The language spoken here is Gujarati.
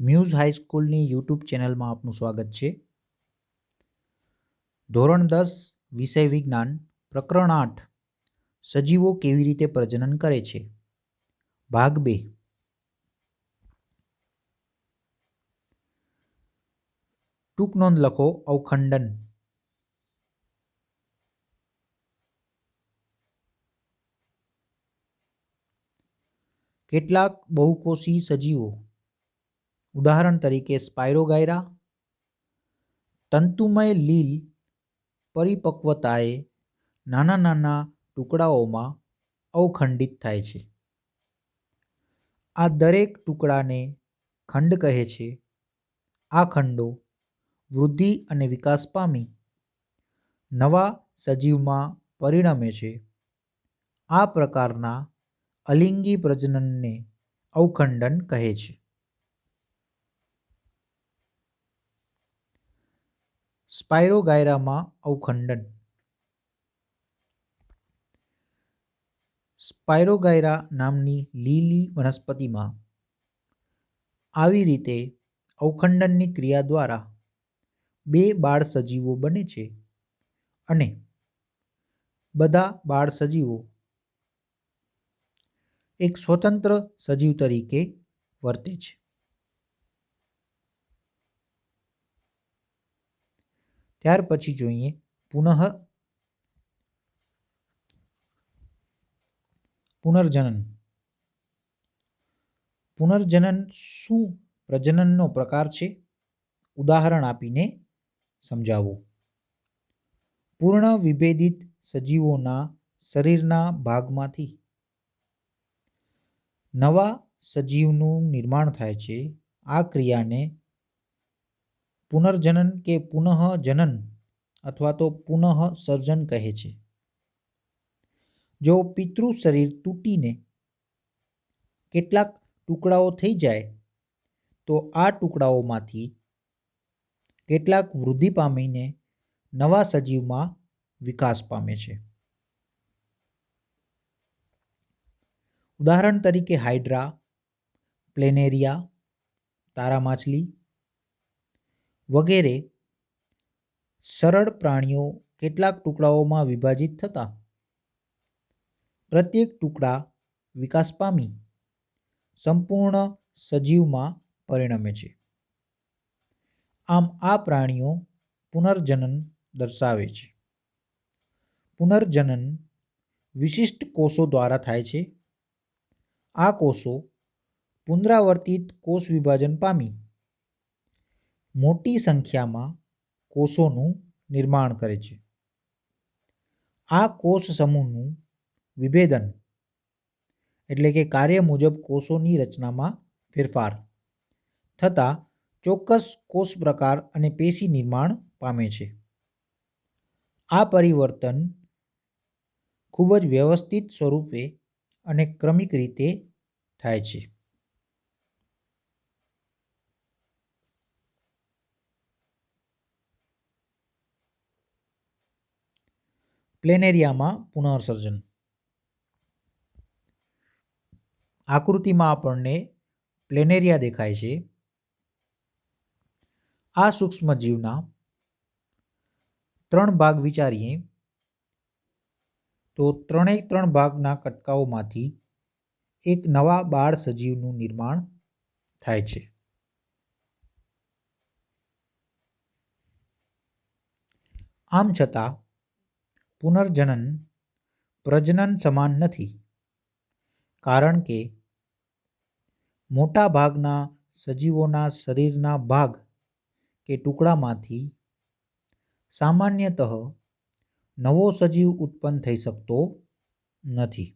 મ્યુઝ હાઈસ્કૂલની યુટ્યુબ ચેનલમાં આપનું સ્વાગત છે. ધોરણ દસ, વિષય વિજ્ઞાન, પ્રકરણ આઠ, સજીવો કેવી રીતે પ્રજનન કરે છે? ભાગ બે. ટૂંક નોંધ લખો, અવખંડન. કેટલાક બહુકોષી સજીવો ઉદાહરણ તરીકે સ્પાયરોગાયરા તંતુમય લીલ પરિપક્વતાએ નાના નાના ટુકડાઓમાં અવખંડિત થાય છે. આ દરેક ટુકડાને ખંડ કહે છે. આ ખંડો વૃદ્ધિ અને વિકાસ પામી નવા સજીવમાં પરિણમે છે. આ પ્રકારના અલિંગી પ્રજનનને અવખંડન કહે છે. સ્પાયરોગાયરામાં અવખંડન. સ્પાયરોગાયરા નામની લીલી વનસ્પતિમાં આવી રીતે અવખંડનની ક્રિયા દ્વારા બે બાળ સજીવો બને છે અને બધા બાળ સજીવો એક સ્વતંત્ર સજીવ તરીકે વર્તે છે. ત્યાર પછી જોઈએ પુનઃ પુનર્જનન. પુનર્જનન શું? પ્રજનનનો પ્રકાર છે? ઉદાહરણ આપીને સમજાવવું પૂર્ણ વિભેદિત સજીવોના શરીરના ભાગમાંથી નવા સજીવનું નિર્માણ થાય છે. આ ક્રિયાને પુનર્જનન કે પુનઃજનન અથવા તો પુનઃ સર્જન કહે છે. જો પિતૃ શરીર તૂટીને કેટલાક ટુકડાઓ થઈ જાય, તો આ ટુકડાઓમાંથી કેટલાક વૃદ્ધિ પામીને નવા સજીવમાં વિકાસ પામે છે. ઉદાહરણ તરીકે હાઇડ્રા પ્લેનેરિયા તારા માછલી વગેરે સરળ પ્રાણીઓ કેટલાક ટુકડાઓમાં વિભાજિત થતા. પ્રત્યેક ટુકડા વિકાસ પામી સંપૂર્ણ સજીવમાં પરિણમે છે. આમ આ પ્રાણીઓ પુનર્જનન દર્શાવે છે. પુનર્જનન વિશિષ્ટ કોષો દ્વારા થાય છે. આ કોષો પુનરાવર્તિત કોષ વિભાજન પામી મોટી સંખ્યામાં કોષોનું નિર્માણ કરે છે. આ કોષ સમૂહનું વિભેદન એટલે કે કાર્ય મુજબ કોષોની રચનામાં ફેરફાર થતાં ચોક્કસ કોષ પ્રકાર અને પેશી નિર્માણ પામે છે. આ પરિવર્તન ખૂબ જ વ્યવસ્થિત સ્વરૂપે અને ક્રમિક રીતે થાય છે. પ્લેનેરિયામાં પુનઃસર્જન આકૃતિમાં આપણને પ્લેનેરિયા દેખાય છે. આ સૂક્ષ્મજીવના ત્રણ ભાગ વિચારીએ. તો ત્રણેય ત્રણ ભાગના કટકાઓમાંથી એક નવા બાળ સજીવનું નિર્માણ થાય છે. આમ છતાં પુનર્જનન પ્રજનન સમાન નથી. કારણ કે મોટા ભાગના સજીવોના શરીરના ભાગ કે ટુકડામાંથી સામાન્યતઃ નવો સજીવ ઉત્પન્ન થઈ શકતો નથી.